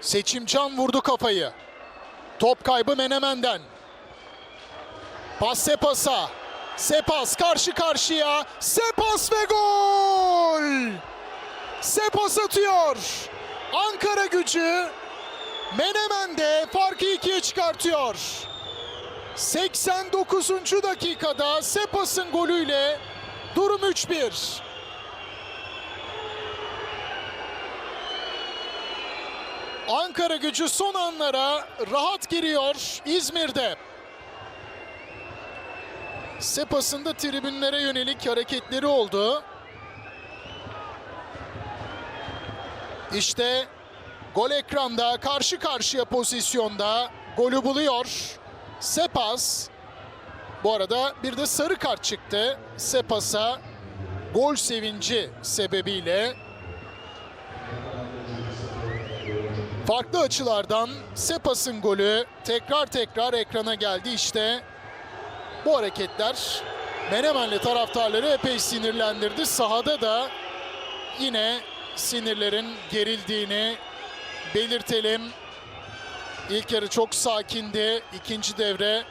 Seçimcan vurdu kafayı. Top kaybı Menemen'den. Pas Sepas'a. Sepas karşı karşıya. Sepas ve gol! Sepas atıyor. Ankara gücü Menemen'de farkı ikiye çıkartıyor. 89. dakikada Sepas'ın golüyle durum 3-1. Ankara gücü son anlara rahat giriyor İzmir'de. Sepas'ın da tribünlere yönelik hareketleri oldu. İşte gol ekranda karşı karşıya pozisyonda golü buluyor. Sepas. Bu arada bir de sarı kart çıktı Sepas'a gol sevinci sebebiyle. Farklı açılardan Sepas'ın golü tekrar tekrar ekrana geldi işte. Bu hareketler Menemenli taraftarları epey sinirlendirdi. Sahada da yine sinirlerin gerildiğini belirtelim. İlk yarı çok sakindi. İkinci devre